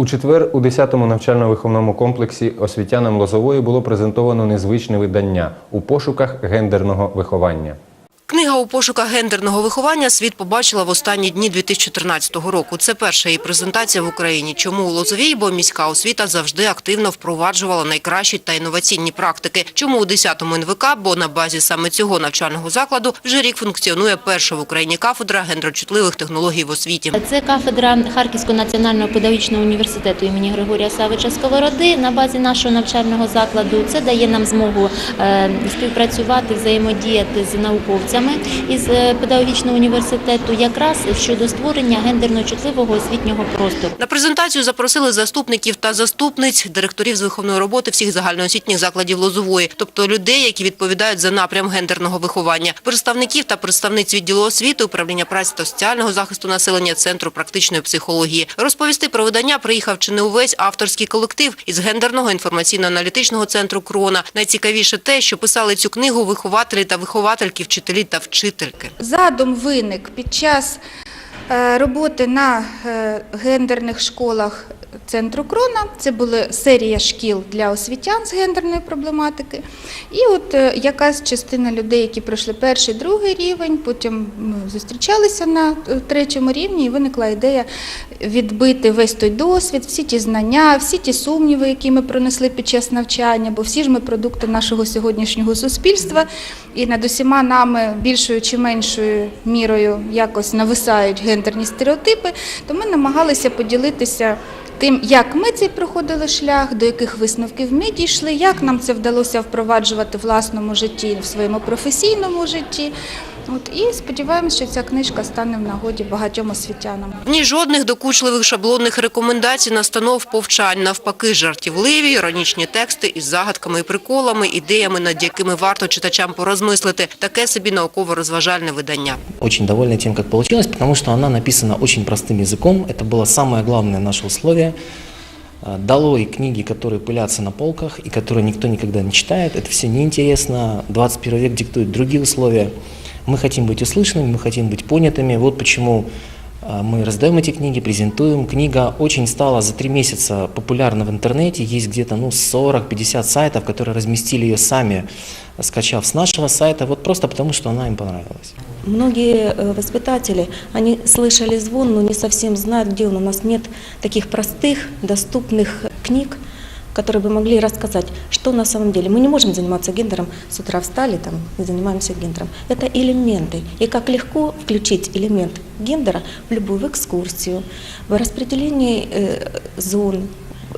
У четвер у 10-му навчально-виховному комплексі освітянам Лозової було презентовано незвичне видання у пошуках гендерного виховання. Книга у пошуках гендерного виховання світ побачила в останні дні 2014 року. Це перша її презентація в Україні. Чому у Лозовій? Бо міська освіта завжди активно впроваджувала найкращі та інноваційні практики. Чому у 10-му НВК? Бо на базі саме цього навчального закладу вже рік функціонує перша в Україні кафедра гендерчутливих технологій в освіті. Це кафедра Харківського національного педагогічного університету імені Григорія Савича Сковороди на базі нашого навчального закладу. Це дає нам змогу е, співпрацювати, взаємодіяти з науковцями із е, педагогічного університету, якраз щодо створення гендерно чутливого освітнього простору. На презентацію запросили заступників та заступниць, директорів з виховної роботи всіх загальноосвітніх закладів Лозової, тобто людей, які відповідають за напрям гендерного виховання, представників та представниць відділу освіти, управління праці та соціального захисту населення, центру практичної психології. Розповісти про видання приїхав чи не увесь авторський колектив із гендерного інформаційно-аналітичного центру Крона. Найцікавіше те, що писали цю книгу вихователі та виховательки, вчителі та вчительки. Задум виник під час е, роботи на е, гендерних школах центру Крона. Це була серія шкіл для освітян з гендерної проблематики. І от е, якась частина людей, які пройшли перший, другий рівень, потім ну, зустрічалися на е, третьому рівні, і виникла ідея відбити весь той досвід, всі ті знання, всі ті сумніви, які ми пронесли під час навчання, бо всі ж ми продукти нашого сьогоднішнього суспільства, і над усіма нами більшою чи меншою мірою якось нависають гендерні стереотипи, то ми намагалися поділитися. Тим, як ми цей проходили шлях, до яких висновків ми дійшли, як нам це вдалося впроваджувати в власному житті, в своєму професійному житті. От, і сподіваємося, що ця книжка стане в нагоді багатьом освітянам. В ній жодних докучливих шаблонних рекомендацій, настанов, повчань. Навпаки, жартівливі, іронічні тексти із загадками і приколами, ідеями, над якими варто читачам порозмислити. Таке собі науково-розважальне видання. Очень довольны тем, как получилось, потому что она написана очень простым языком. Это было самое главное наше условие. А, Долой книги, которые пылятся на полках и которые никто никогда не читает. Это все неинтересно. 21 век диктует другие условия. Мы хотим быть услышанными, мы хотим быть понятыми. Вот почему а, мы раздаем эти книги, презентуем. Книга очень стала за три месяца популярна в интернете. Есть где-то ну, 40-50 сайтов, которые разместили ее сами, скачав с нашего сайта, вот просто потому, что она им понравилась. Многие э, воспитатели, они слышали звон, но не совсем знают, где он. У нас нет таких простых, доступных книг, которые бы могли рассказать, что на самом деле. Мы не можем заниматься гендером, с утра встали там, и занимаемся гендером. Это элементы. И как легко включить элемент гендера в любую экскурсию, в распределении э, зон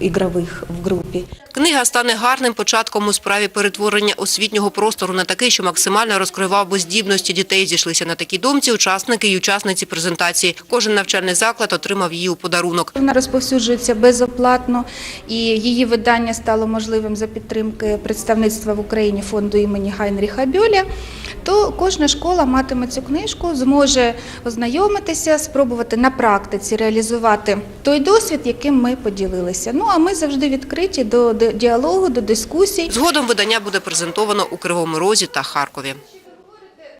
игровых в группе. Книга стане гарним початком у справі перетворення освітнього простору на такий, що максимально розкривав би здібності дітей. Зійшлися на такій думці учасники і учасниці презентації. Кожен навчальний заклад отримав її у подарунок. Вона розповсюджується безоплатно, і її видання стало можливим за підтримки представництва в Україні фонду імені Гайнріха Бьоля. То кожна школа матиме цю книжку, зможе ознайомитися, спробувати на практиці реалізувати той досвід, яким ми поділилися. Ну а ми завжди відкриті до діалогу, до дискусій. Згодом видання буде презентовано у Кривому Розі та Харкові.